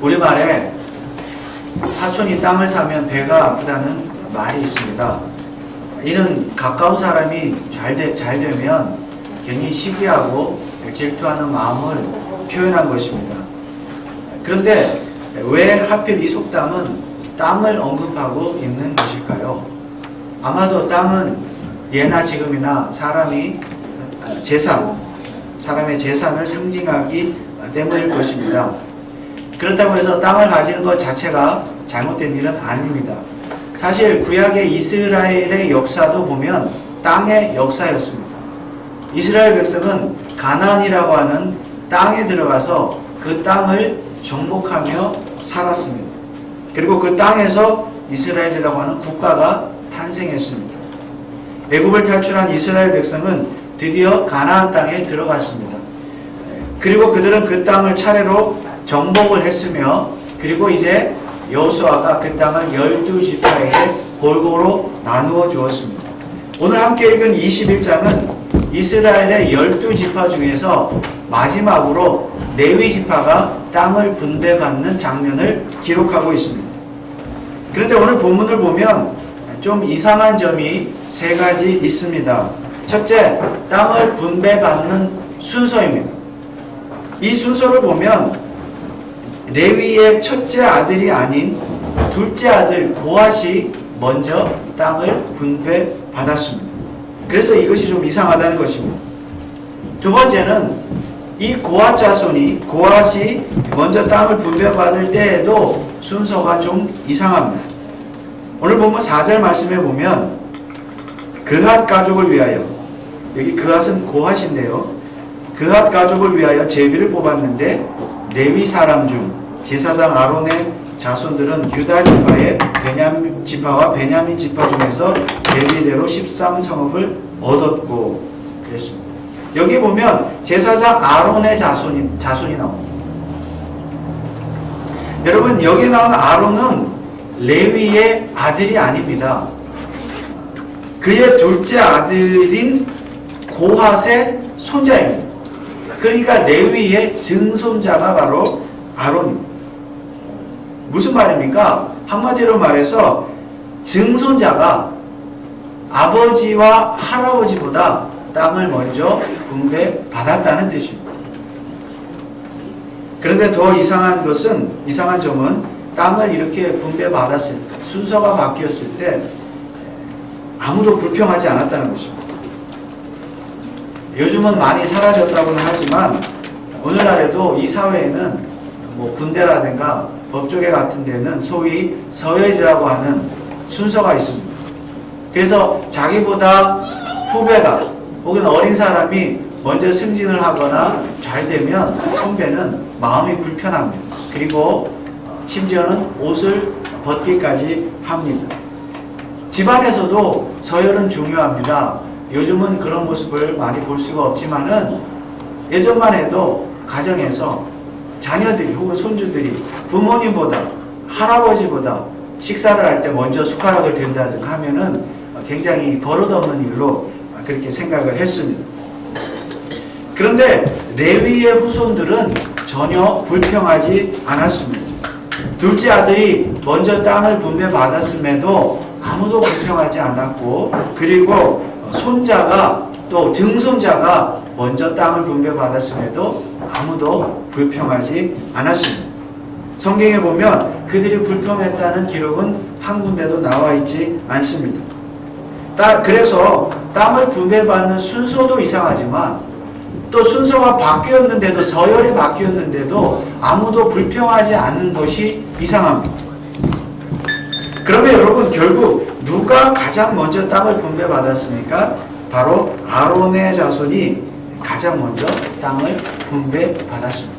우리말에 사촌이 땅을 사면 배가 아프다는 말이 있습니다. 이는 가까운 사람이 잘, 되, 잘 되면 괜히 시기하고 질투하는 마음을 표현한 것입니다. 그런데 왜 하필 이 속담은 땅을 언급하고 있는 것일까요? 아마도 땅은 예나 지금이나 사람이 재산, 사람의 재산을 상징하기 때문일 것입니다. 그렇다고 해서 땅을 가지는 것 자체가 잘못된 일은 아닙니다. 사실 구약의 이스라엘의 역사도 보면 땅의 역사였습니다. 이스라엘 백성은 가나안이라고 하는 땅에 들어가서 그 땅을 정복하며 살았습니다. 그리고 그 땅에서 이스라엘이라고 하는 국가가 탄생했습니다. 애굽을 탈출한 이스라엘 백성은 드디어 가나안 땅에 들어갔습니다. 그리고 그들은 그 땅을 차례로 정복을 했으며 그리고 이제 여호수아가 그 땅을 열두 지파에게 골고루 나누어 주었습니다. 오늘 함께 읽은 21장은 이스라엘의 열두 지파 중에서 마지막으로 레위 지파가 땅을 분배받는 장면을 기록하고 있습니다. 그런데 오늘 본문을 보면 좀 이상한 점이 세 가지 있습니다. 첫째, 땅을 분배받는 순서입니다. 이 순서를 보면 레위의 첫째 아들이 아닌 둘째 아들 고앗이 먼저 땅을 분배받았습니다. 그래서 이것이 좀 이상하다는 것입니다. 두 번째는 이 고앗 자손이 고앗이 먼저 땅을 분배받을 때에도 순서가 좀 이상합니다. 오늘 보면 4절 말씀에 보면 그핫 가족을 위하여 여기 그핫은 고핫인데요. 그핫 가족을 위하여 제비를 뽑았는데 레위 사람 중 제사장 아론의 자손들은 유다 지파의 베냐민 지파와 베냐민 지파 중에서 레위대로 13성읍을 얻었고 그랬습니다. 여기 보면 제사장 아론의 자손이 자손이 나옵니다. 여러분 여기 나온 아론은 레위의 아들이 아닙니다. 그의 둘째 아들인 고핫의 손자입니다. 그러니까 레위의 증손자가 바로 아론입니다. 무슨 말입니까? 한마디로 말해서 증손자가 아버지와 할아버지보다 땅을 먼저 분배받았다는 뜻입니다. 그런데 더 이상한 것은, 이상한 점은 땅을 이렇게 분배받았을 때, 순서가 바뀌었을 때 아무도 불평하지 않았다는 것입니다. 요즘은 많이 사라졌다고는 하지만 오늘날에도 이 사회에는 뭐 군대라든가 법조계 같은 데는 소위 서열이라고 하는 순서가 있습니다. 그래서 자기보다 후배가 혹은 어린 사람이 먼저 승진을 하거나 잘 되면 선배는 마음이 불편합니다. 그리고 심지어는 옷을 벗기까지 합니다. 집안에서도 서열은 중요합니다. 요즘은 그런 모습을 많이 볼 수가 없지만은 예전만 해도 가정에서 자녀들이 혹은 손주들이 부모님보다 할아버지보다 식사를 할 때 먼저 숟가락을 든다든가 하면은 굉장히 버릇없는 일로 그렇게 생각을 했습니다. 그런데 레위의 후손들은 전혀 불평하지 않았습니다. 둘째 아들이 먼저 땅을 분배받았음에도 아무도 불평하지 않았고 그리고 손자가 또 증손자가 먼저 땅을 분배받았음에도 아무도 불평하지 않았습니다. 성경에 보면 그들이 불평했다는 기록은 한 군데도 나와 있지 않습니다. 따, 그래서 땅을 분배받는 순서도 이상하지만 또 순서가 바뀌었는데도 서열이 바뀌었는데도 아무도 불평하지 않는 것이 이상합니다. 그러면 여러분 결국 누가 가장 먼저 땅을 분배받았습니까? 바로 아론의 자손이 가장 먼저 땅을 분배받았습니다.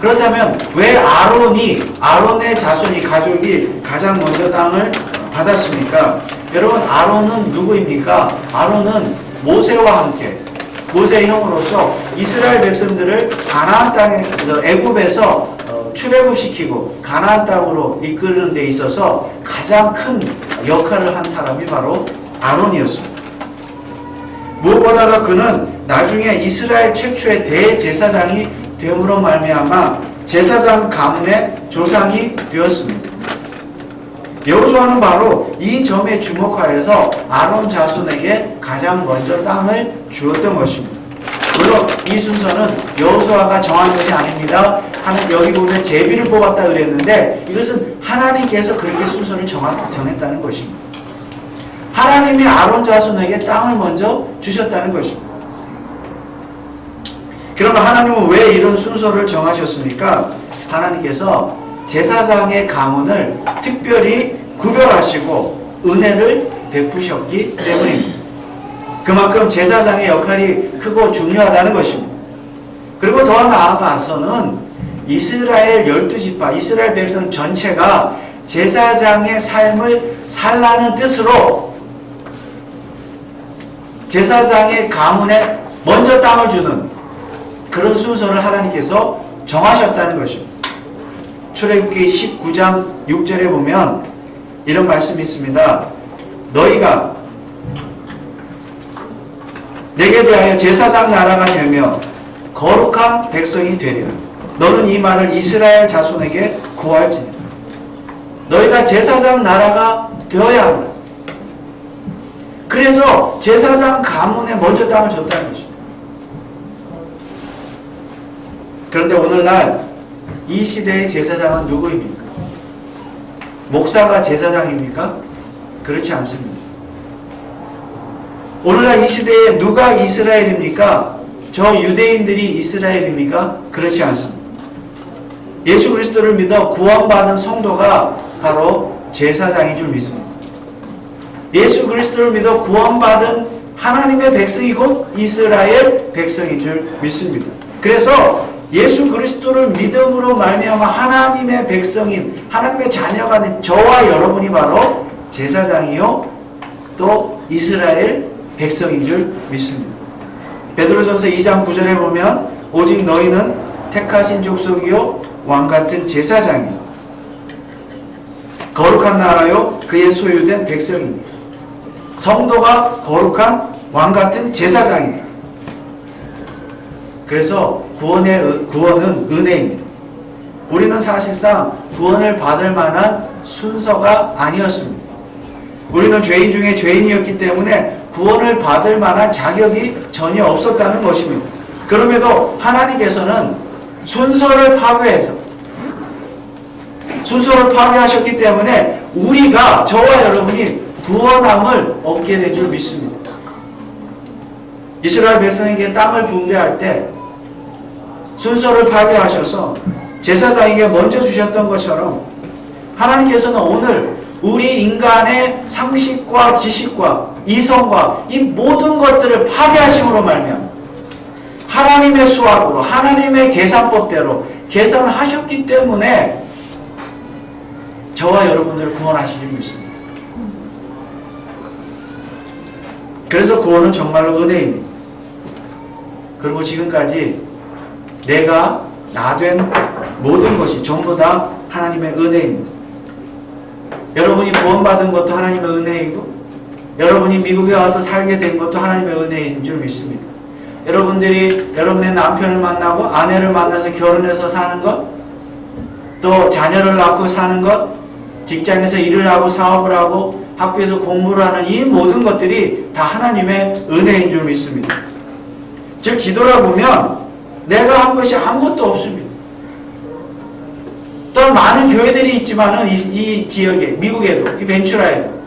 그렇다면 왜 아론이 아론의 자손이 가족이 가장 먼저 땅을 받았습니까? 여러분 아론은 누구입니까? 아론은 모세와 함께 모세의 형으로서 이스라엘 백성들을 가나안 땅에 애굽에서 출애굽시키고 가나안 땅으로 이끄는 데 있어서 가장 큰 역할을 한 사람이 바로 아론이었습니다. 무엇보다도 그는 나중에 이스라엘 최초의 대제사장이 됨으로 말미암아 제사장 가문의 조상이 되었습니다. 여호수아는 바로 이 점에 주목하여서 아론 자손에게 가장 먼저 땅을 주었던 것입니다. 물론 이 순서는 여호수아가 정한 것이 아닙니다. 여기 보면 제비를 뽑았다 그랬는데 이것은 하나님께서 그렇게 순서를 정했다는 것입니다. 하나님이 아론 자손에게 땅을 먼저 주셨다는 것입니다. 그러면 하나님은 왜 이런 순서를 정하셨습니까? 하나님께서 제사장의 가문을 특별히 구별하시고 은혜를 베푸셨기 때문입니다. 그만큼 제사장의 역할이 크고 중요하다는 것입니다. 그리고 더 나아가서는 이스라엘 열두 지파, 이스라엘 백성 전체가 제사장의 삶을 살라는 뜻으로 제사장의 가문에 먼저 땅을 주는 그런 순서를 하나님께서 정하셨다는 것입니다. 출애굽기 19장 6절에 보면 이런 말씀이 있습니다. 너희가 내게 대하여 제사장 나라가 되며 거룩한 백성이 되리라. 너는 이 말을 이스라엘 자손에게 고할지니라. 너희가 제사장 나라가 되어야 한다. 그래서 제사장 가문에 먼저 땅을 줬다는 것입니다. 그런데 오늘날 이 시대의 제사장은 누구입니까? 목사가 제사장입니까? 그렇지 않습니다. 오늘날 이 시대에 누가 이스라엘입니까? 저 유대인들이 이스라엘입니까? 그렇지 않습니다. 예수 그리스도를 믿어 구원받은 성도가 바로 제사장인 줄 믿습니다. 예수 그리스도를 믿어 구원받은 하나님의 백성이 곧 이스라엘 백성인 줄 믿습니다. 그래서 예수 그리스도를 믿음으로 말미암아 하나님의 백성인 하나님의 자녀가 된 저와 여러분이 바로 제사장이요 또 이스라엘 백성인 줄 믿습니다. 베드로전서 2장 9절에 보면 오직 너희는 택하신 족속이요 왕 같은 제사장이요 거룩한 나라요 그의 소유된 백성입니다. 성도가 거룩한 왕 같은 제사장입니다. 그래서 구원의 은- 구원은 은혜입니다. 우리는 사실상 구원을 받을 만한 순서가 아니었습니다. 우리는 죄인 중에 죄인이었기 때문에 구원을 받을 만한 자격이 전혀 없었다는 것입니다. 그럼에도 하나님께서는 순서를 파괴해서 순서를 파괴하셨기 때문에 우리가 저와 여러분이 구원함을 얻게 된 줄 믿습니다. 이스라엘 백성에게 땅을 분배할 때 순서를 파괴하셔서 제사장에게 먼저 주셨던 것처럼 하나님께서는 오늘 우리 인간의 상식과 지식과 이성과 이 모든 것들을 파괴하심으로 말면 하나님의 수학으로 하나님의 계산법대로 계산하셨기 때문에 저와 여러분들을 구원하신 줄 믿습니다. 그래서 구원은 정말로 은혜입니다. 그리고 지금까지 내가 나 된 모든 것이 전부 다 하나님의 은혜입니다. 여러분이 구원받은 것도 하나님의 은혜이고 여러분이 미국에 와서 살게 된 것도 하나님의 은혜인 줄 믿습니다. 여러분들이 여러분의 남편을 만나고 아내를 만나서 결혼해서 사는 것, 또 자녀를 낳고 사는 것, 직장에서 일을 하고 사업을 하고 학교에서 공부를 하는 이 모든 것들이 다 하나님의 은혜인 줄 믿습니다. 즉 뒤돌아보면 내가 한 것이 아무것도 없습니다. 또 많은 교회들이 있지만은 이, 이 지역에 미국에도 이 벤츄라에도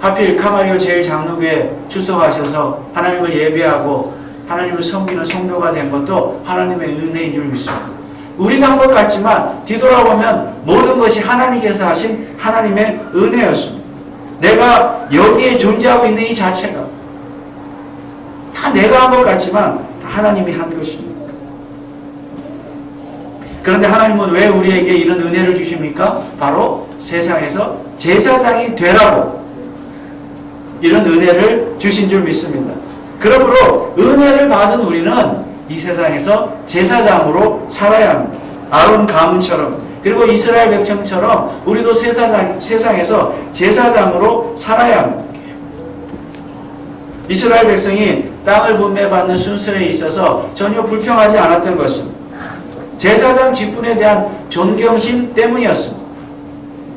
하필 카마리오 제일 장로교에 출석하셔서 하나님을 예배하고 하나님을 섬기는 성도가 된 것도 하나님의 은혜인 줄 믿습니다. 우리가 한 것 같지만 뒤돌아보면 모든 것이 하나님께서 하신 하나님의 은혜였습니다. 내가 여기에 존재하고 있는 이 자체가 다 내가 한 것 같지만 다 하나님이 한 것입니다. 그런데 하나님은 왜 우리에게 이런 은혜를 주십니까? 바로 세상에서 제사장이 되라고 이런 은혜를 주신 줄 믿습니다. 그러므로 은혜를 받은 우리는 이 세상에서 제사장으로 살아야 합니다. 아론 가문처럼 그리고 이스라엘 백성처럼 우리도 세사장, 세상에서 제사장으로 살아야 합니다. 이스라엘 백성이 땅을 분배받는 순서에 있어서 전혀 불평하지 않았던 것입니다. 제사장 직분에 대한 존경심 때문이었습니다.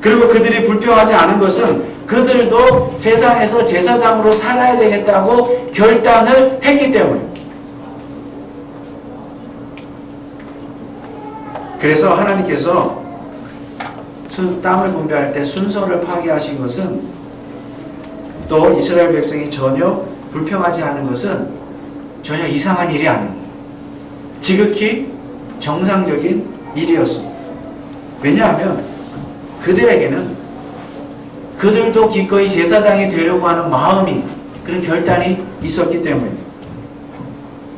그리고 그들이 불평하지 않은 것은 그들도 세상에서 제사장으로 살아야 되겠다고 결단을 했기 때문입니다. 그래서 하나님께서 순, 땅을 분배할 때 순서를 파괴하신 것은 또 이스라엘 백성이 전혀 불평하지 않은 것은 전혀 이상한 일이 아닙니다. 지극히 정상적인 일이었습니다. 왜냐하면 그들에게는 그들도 기꺼이 제사장이 되려고 하는 마음이 그런 결단이 있었기 때문입니다.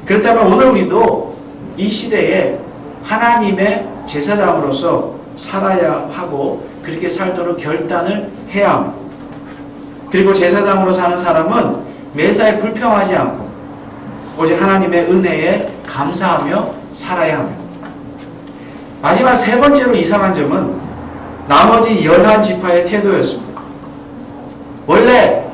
그렇다면 오늘 우리도 이 시대에 하나님의 제사장으로서 살아야 하고 그렇게 살도록 결단을 해야 합니다. 그리고 제사장으로 사는 사람은 매사에 불평하지 않고 오직 하나님의 은혜에 감사하며 살아야 합니다. 마지막 세 번째로 이상한 점은 나머지 열한 지파의 태도였습니다. 원래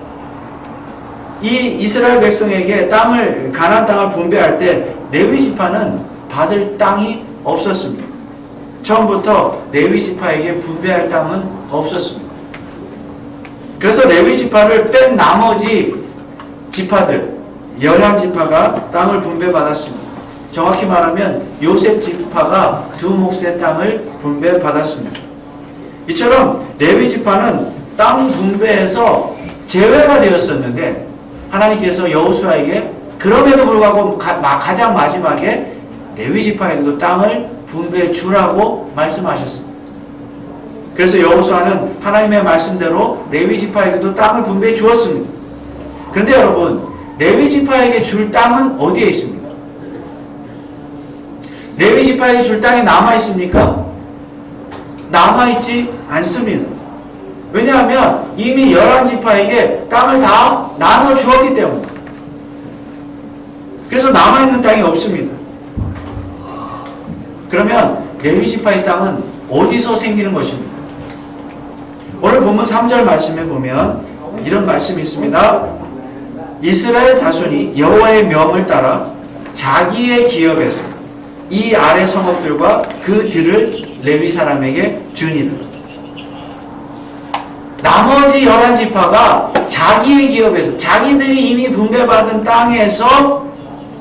이 이스라엘 백성에게 땅을 가나안 땅을 분배할 때 레위 지파는 받을 땅이 없었습니다. 처음부터 레위 지파에게 분배할 땅은 없었습니다. 그래서 레위 지파를 뺀 나머지 지파들 열한 지파가 땅을 분배받았습니다. 정확히 말하면 요셉 지파가 두 몫의 땅을 분배받았습니다. 이처럼 레위 지파는 땅 분배에서 제외가 되었었는데 하나님께서 여호수아에게 그럼에도 불구하고 가, 장 마지막에 레위 지파에게도 땅을 분배해 주라고 말씀하셨습니다. 그래서 여호수아는 하나님의 말씀대로 레위 지파에게도 땅을 분배해 주었습니다. 그런데 여러분 레위 지파에게 줄 땅은 어디에 있습니까? 레위 지파에게 줄 땅이 남아 있습니까? 남아 있지 않습니다. 왜냐하면 이미 열한 지파에게 땅을 다 나눠 주었기 때문에. 그래서 남아 있는 땅이 없습니다. 그러면 레위 지파의 땅은 어디서 생기는 것입니까? 오늘 본문 3절 말씀에 보면 이런 말씀이 있습니다. 이스라엘 자손이 여호와의 명을 따라 자기의 기업에서 이 아래 성읍들과 그 들을 레위 사람에게 주니라. 나머지 열한 지파가 자기의 기업에서 자기들이 이미 분배받은 땅에서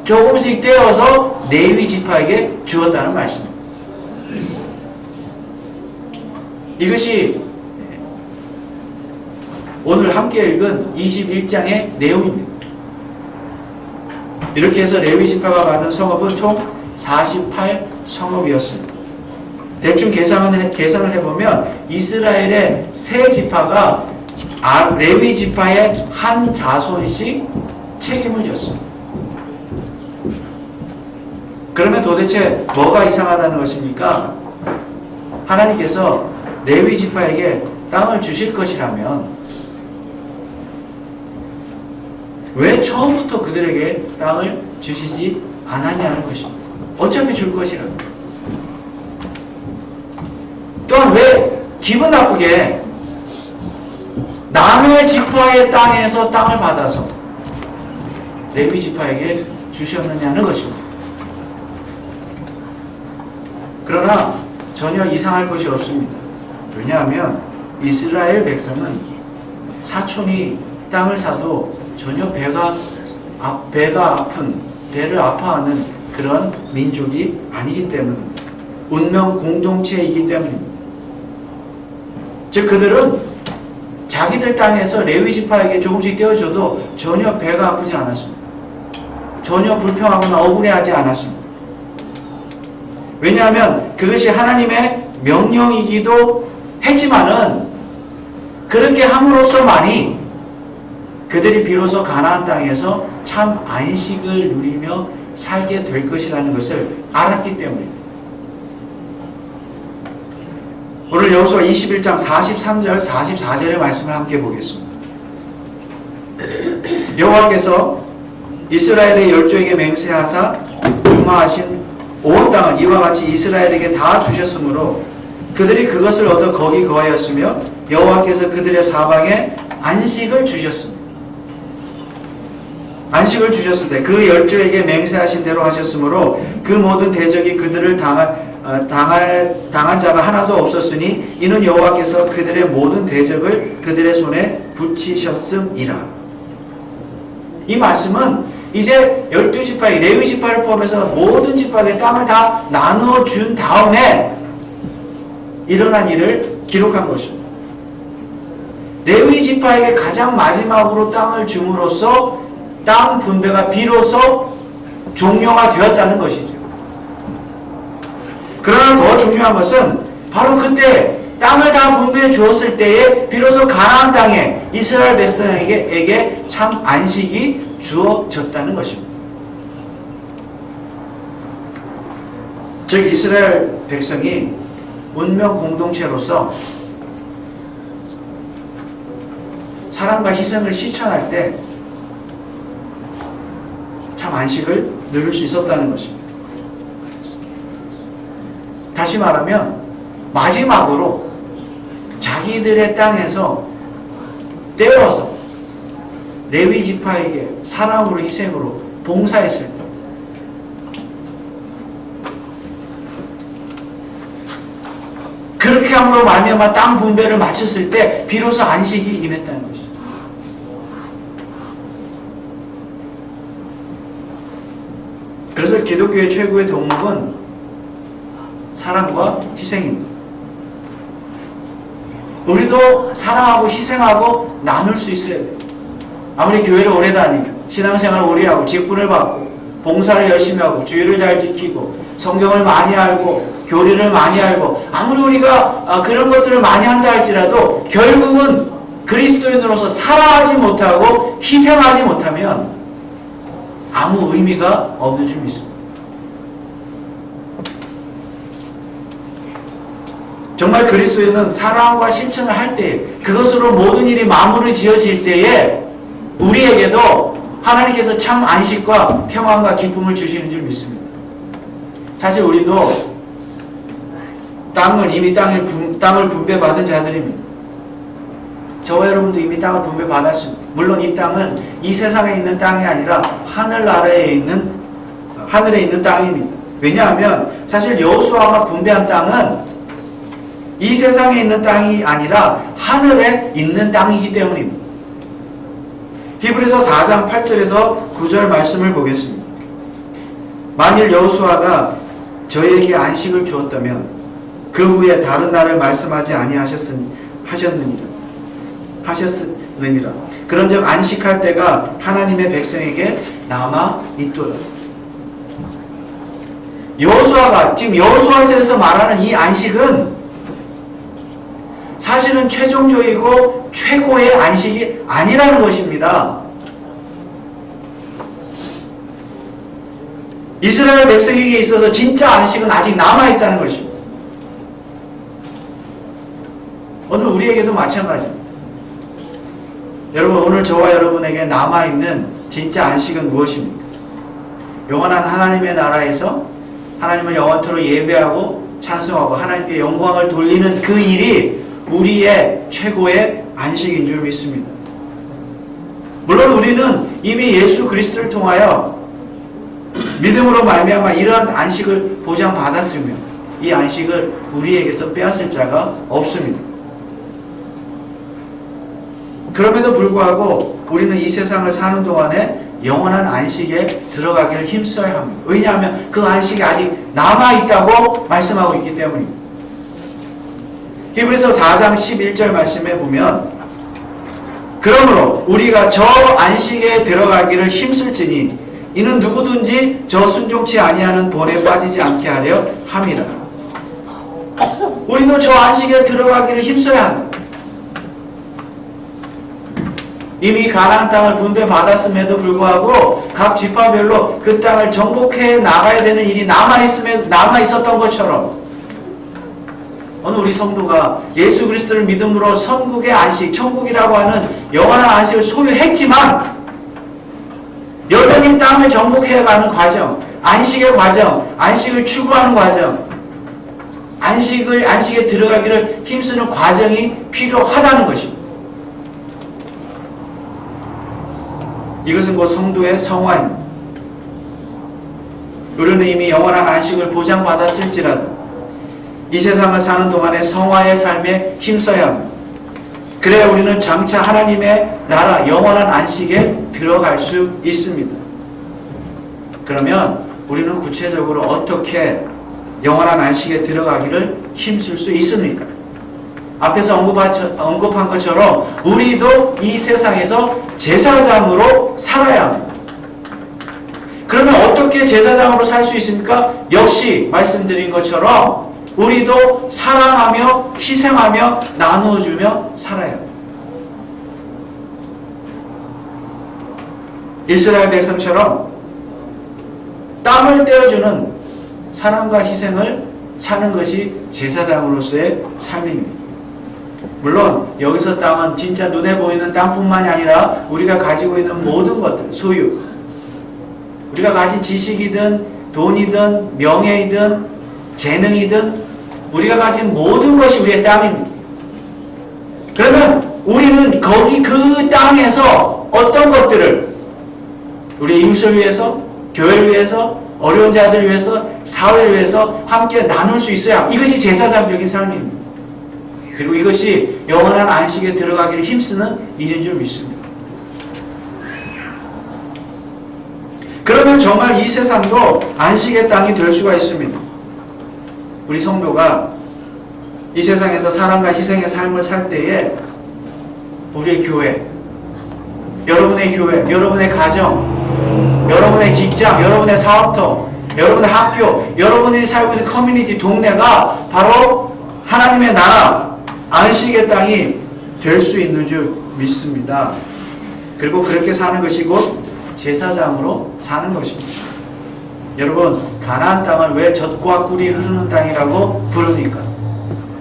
조금씩 떼어서 레위 지파에게 주었다는 말씀입니다. 이것이 오늘 함께 읽은 21장의 내용입니다. 이렇게 해서 레위 지파가 받은 성읍은 총 48 성읍이었습니다. 대충 계산을, 계산을 해보면 이스라엘의 세 지파가 아, 레위 지파의 한 자손씩 책임을 졌습니다. 그러면 도대체 뭐가 이상하다는 것입니까? 하나님께서 레위 지파에게 땅을 주실 것이라면 왜 처음부터 그들에게 땅을 주시지 않았냐는 것입니다. 어차피 줄 것이라. 또한 왜 기분 나쁘게 남의 지파의 땅에서 땅을 받아서 레위 지파에게 주셨느냐는 것입니다. 그러나 전혀 이상할 것이 없습니다. 왜냐하면 이스라엘 백성은 사촌이 땅을 사도 전혀 배가 아, 배가 아픈 배를 아파하는 그런 민족이 아니기 때문입니다. 운명 공동체이기 때문입니다. 즉 그들은 자기들 땅에서 레위 지파에게 조금씩 떼어줘도 전혀 배가 아프지 않았습니다. 전혀 불평하거나 억울해하지 않았습니다. 왜냐하면 그것이 하나님의 명령이기도 했지만은 그렇게 함으로써만이 그들이 비로소 가나안 땅에서 참 안식을 누리며 살게 될 것이라는 것을 알았기 때문입니다. 오늘 여호수아 21장 43절 44절의 말씀을 함께 보겠습니다. 여호와께서 이스라엘의 열조에게 맹세하사 주마하신 온 땅을 이와 같이 이스라엘에게 다 주셨으므로 그들이 그것을 얻어 거기 거하였으며 여호와께서 그들의 사방에 안식을 주셨습니다. 안식을 주셨을 때 그 열조에게 맹세하신 대로 하셨으므로 그 모든 대적이 그들을 당할 어, 당할 당한 자가 하나도 없었으니 이는 여호와께서 그들의 모든 대적을 그들의 손에 붙이셨음이라. 이 말씀은 이제 열두 지파의 레위 지파를 포함해서 모든 지파의 땅을 다 나누어 준 다음에 일어난 일을 기록한 것입니다. 레위 지파에게 가장 마지막으로 땅을 줌으로써 땅 분배가 비로소 종료가 되었다는 것이죠. 그러나 더 중요한 것은 바로 그때 땅을 다 분배해 주었을 때에 비로소 가나안 땅에 이스라엘 백성에게 참 안식이 주어졌다는 것입니다. 즉 이스라엘 백성이 운명 공동체로서 사랑과 희생을 실천할 때 참 안식을 누릴 수 있었다는 것입니다. 다시 말하면 마지막으로 자기들의 땅에서 떼어서 레위 지파에게 사랑으로 희생으로 봉사했을 때 그렇게 함으로 말미암아 땅 분배를 마쳤을 때 비로소 안식이 임했다는 것이죠. 그래서 기독교의 최고의 덕목은 사랑과 희생입니다. 우리도 사랑하고 희생하고 나눌 수 있어야 돼요. 아무리 교회를 오래 다니고 신앙생활을 오래 하고 직분을 받고 봉사를 열심히 하고 주의를 잘 지키고 성경을 많이 알고 교리를 많이 알고 아무리 우리가 아, 그런 것들을 많이 한다 할지라도 결국은 그리스도인으로서 살아가지 못하고 희생하지 못하면 아무 의미가 없는 줄 믿습니다. 정말 그리스도인은 사랑과 실천을 할 때, 그것으로 모든 일이 마무리 지어질 때에 우리에게도 하나님께서 참 안식과 평안과 기쁨을 주시는 줄 믿습니다. 사실 우리도 땅을 이미 땅을, 분, 땅을 분배받은 자들입니다. 저와 여러분도 이미 땅을 분배받았습니다. 물론 이 땅은 이 세상에 있는 땅이 아니라 하늘나라에 있는 하늘에 있는 땅입니다. 왜냐하면 사실 여호수아가 분배한 땅은 이 세상에 있는 땅이 아니라 하늘에 있는 땅이기 때문입니다. 히브리서 4장 8절에서 9절 말씀을 보겠습니다. 만일 여호수아가 저에게 안식을 주었다면 그 후에 다른 날을 말씀하지 아니하셨으 하셨느니라 하셨느니라 그런즉 안식할 때가 하나님의 백성에게 남아 있도다. 여호수아가 지금 여호수아서에서 말하는 이 안식은 사실은 최종적이고 최고의 안식이 아니라는 것입니다. 이스라엘 백성에게 있어서 진짜 안식은 아직 남아있다는 것입니다. 오늘 우리에게도 마찬가지입니다. 여러분 오늘 저와 여러분에게 남아있는 진짜 안식은 무엇입니까? 영원한 하나님의 나라에서 하나님을 영원토록 예배하고 찬송하고 하나님께 영광을 돌리는 그 일이 우리의 최고의 안식인 줄 믿습니다. 물론 우리는 이미 예수 그리스도를 통하여 믿음으로 말미암아 이러한 안식을 보장받았으며 이 안식을 우리에게서 빼앗을 자가 없습니다. 그럼에도 불구하고 우리는 이 세상을 사는 동안에 영원한 안식에 들어가기를 힘써야 합니다. 왜냐하면 그 안식이 아직 남아있다고 말씀하고 있기 때문입니다. 히브리서 4장 11절 말씀에 보면 그러므로 우리가 저 안식에 들어가기를 힘쓸지니 이는 누구든지 저 순종치 아니하는 본에 빠지지 않게 하려 함이라. 우리도 저 안식에 들어가기를 힘써야 합니다. 이미 가나안 땅을 분배받았음에도 불구하고 각 지파별로 그 땅을 정복해 나가야 되는 일이 남아 있음에 남아 있었던 것처럼 오늘 우리 성도가 예수 그리스도를 믿음으로 선국의 안식, 천국이라고 하는 영원한 안식을 소유했지만 여전히 땅을 정복해가는 과정, 안식의 과정, 안식을 추구하는 과정, 안식을 안식에 들어가기를 힘쓰는 과정이 필요하다는 것입니다. 이것은 곧 성도의 성화입니다. 우리는 이미 영원한 안식을 보장받았을지라도 이 세상을 사는 동안에 성화의 삶에 힘써야 합니다. 그래야 우리는 장차 하나님의 나라 영원한 안식에 들어갈 수 있습니다. 그러면 우리는 구체적으로 어떻게 영원한 안식에 들어가기를 힘쓸 수 있습니까? 앞에서 언급한, 것처럼 우리도 이 세상에서 제사장으로 살아야 합니다. 그러면 어떻게 제사장으로 살 수 있습니까? 역시 말씀드린 것처럼 우리도 사랑하며 희생하며 나누어주며 합니다. 이스라엘 백성처럼 땀을 떼어주는 사랑과 희생을 사는 것이 제사장으로서의 삶입니다. 물론 여기서 땅은 진짜 눈에 보이는 땅뿐만이 아니라 우리가 가지고 있는 모든 것들, 소유, 우리가 가진 지식이든 돈이든 명예이든 재능이든 우리가 가진 모든 것이 우리의 땅입니다. 그러면 우리는 거기 그 땅에서 어떤 것들을 우리 이웃을 위해서, 교회를 위해서, 어려운 자들을 위해서, 사회를 위해서 함께 나눌 수 있어야 이것이 제사장적인 삶입니다. 그리고 이것이 영원한 안식에 들어가기를 힘쓰는 일인 줄 믿습니다. 그러면 정말 이 세상도 안식의 땅이 될 수가 있습니다. 우리 성도가 이 세상에서 사랑과 희생의 삶을 살 때에 우리의 교회, 여러분의 교회, 여러분의 가정, 여러분의 직장, 여러분의 사업터, 여러분의 학교, 여러분이 살고 있는 커뮤니티, 동네가 바로 하나님의 나라, 안식의 땅이 될 수 있는 줄 믿습니다. 그리고 그렇게 사는 것이 곧 제사장으로 사는 것입니다. 여러분, 가나안 땅을 왜 젖과 꿀이 흐르는 땅이라고 부릅니까?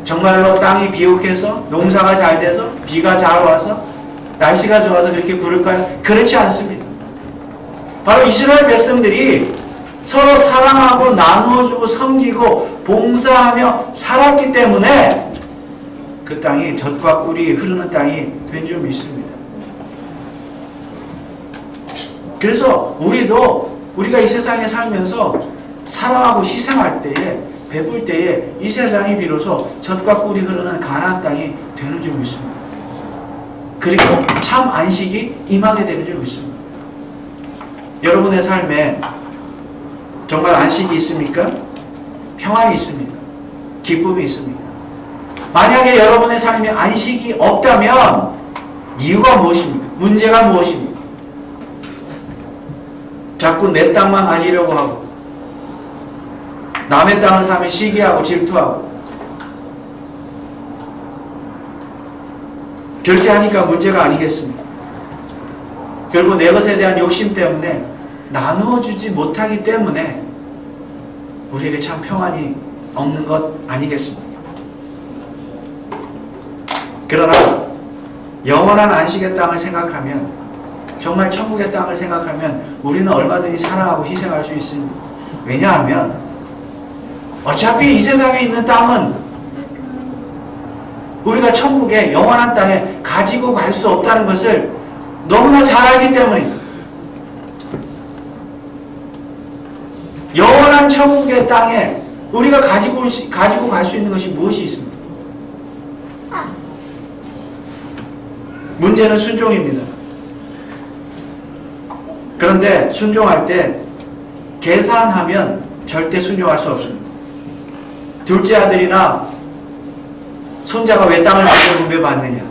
정말로 땅이 비옥해서 농사가 잘 돼서 비가 잘 와서 날씨가 좋아서 그렇게 부를까요? 그렇지 않습니다. 바로 이스라엘 백성들이 서로 사랑하고 나누어주고 섬기고 봉사하며 살았기 때문에 그 땅이 젖과 꿀이 흐르는 땅이 된 줄 믿습니다. 그래서 우리도 우리가 이 세상에 살면서 사랑하고 희생할 때에 베풀 때에 이 세상이 비로소 젖과 꿀이 흐르는 가나안 땅이 되는 줄 믿습니다. 그리고 참 안식이 임하게 되는 줄 믿습니다. 여러분의 삶에 정말 안식이 있습니까? 평안이 있습니까? 기쁨이 있습니까? 만약에 여러분의 삶에 안식이 없다면 이유가 무엇입니까? 문제가 무엇입니까? 자꾸 내 땅만 가지려고 하고 남의 땅을 사면 시기하고 질투하고 그렇게 하니까 문제가 아니겠습니까? 결국 내 것에 대한 욕심 때문에 나누어 주지 못하기 때문에 우리에게 참 평안이 없는 것 아니겠습니까? 그러나 영원한 안식의 땅을 생각하면 정말 천국의 땅을 생각하면 우리는 얼마든지 사랑하고 희생할 수 있습니다. 왜냐하면 어차피 이 세상에 있는 땅은 우리가 천국의 영원한 땅에 가지고 갈 수 없다는 것을 너무나 잘 알기 때문입니다. 영원한 천국의 땅에 우리가 가지고, 가지고 갈 수 있는 것이 무엇이 있습니까? 문제는 순종입니다. 그런데 순종할 때 계산하면 절대 순종할 수 없습니다. 둘째 아들이나 손자가 왜 땅을 먼저 분배받느냐.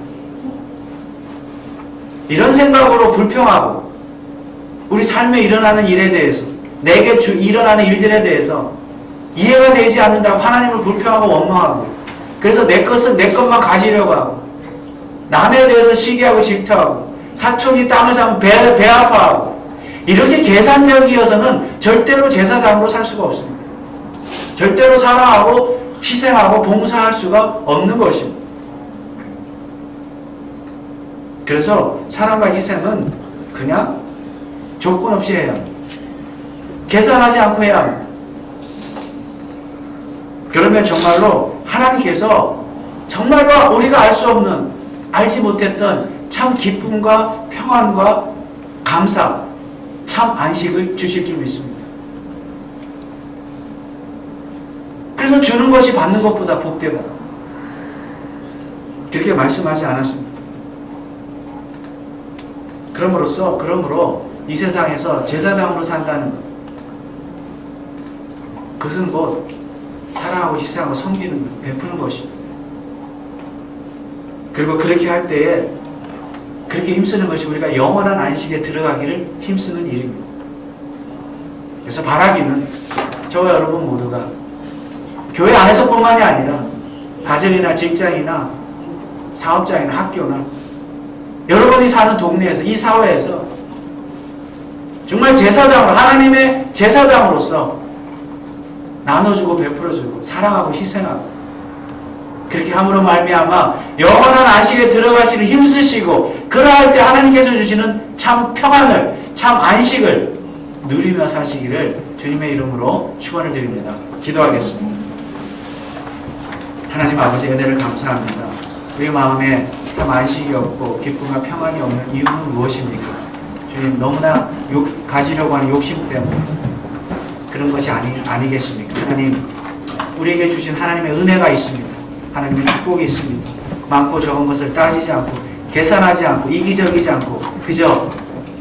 이런 생각으로 불평하고 우리 삶에 일어나는 일에 대해서 내게 주, 일어나는 일들에 대해서 이해가 되지 않는다고 하나님을 불평하고 원망하고 그래서 내 것은 내 것만 가지려고 하고 남에 대해서 시기하고 질투하고 사촌이 땅을 사면 배, 배 아파하고 이렇게 계산적이어서는 절대로 제사장으로 살 수가 없습니다. 절대로 사랑하고 희생하고 봉사할 수가 없는 것입니다. 그래서 사랑과 희생은 그냥 조건 없이 해야 합니다. 계산하지 않고 해야 합니다. 그러면 정말로 하나님께서 정말로 우리가 알 수 없는 알지 못했던 참 기쁨과 평안과 감사, 참 안식을 주실 줄 믿습니다. 그래서 주는 것이 받는 것보다 복되다. 그렇게 말씀하지 않았습니다. 그럼으로써 그러므로 이 세상에서 제사장으로 산다는 것 그것은 곧 사랑하고 희생하고 섬기는 것, 베푸는 것입니다. 그리고 그렇게 할 때에 그렇게 힘쓰는 것이 우리가 영원한 안식에 들어가기를 힘쓰는 일입니다. 그래서 바라기는 저와 여러분 모두가 교회 안에서뿐만이 아니라 가정이나 직장이나 사업장이나 학교나 여러분이 사는 동네에서 이 사회에서 정말 제사장으로 하나님의 제사장으로서 나눠주고 베풀어주고 사랑하고 희생하고 그렇게 함으로 말미암아 영원한 안식에 들어가시는 힘쓰시고 그러할 때 하나님께서 주시는 참 평안을 참 안식을 누리며 사시기를 주님의 이름으로 축원을 드립니다. 기도하겠습니다. 하나님 아버지 은혜를 감사합니다. 우리 마음에 참 안식이 없고 기쁨과 평안이 없는 이유는 무엇입니까? 주님 너무나 욕, 가지려고 하는 욕심 때문에 그런 것이 아니, 아니겠습니까? 하나님 우리에게 주신 하나님의 은혜가 있습니다. 하나님의 축복이 있습니다. 많고 적은 것을 따지지 않고 계산하지 않고 이기적이지 않고 그저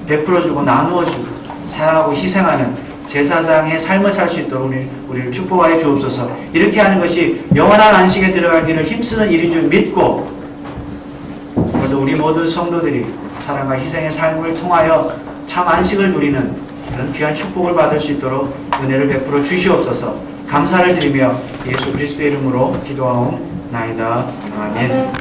베풀어 주고 나누어 주고 사랑하고 희생하는 제사장의 삶을 살 수 있도록 우리, 우리를 축복하여 주옵소서 이렇게 하는 것이 영원한 안식에 들어가기를 힘쓰는 일인 줄 믿고 그래도 우리 모든 성도들이 사랑과 희생의 삶을 통하여 참 안식을 누리는 그런 귀한 축복을 받을 수 있도록 은혜를 베풀어 주시옵소서 감사를 드리며 예수 그리스도의 이름으로 기도하옵 나이다. 아멘.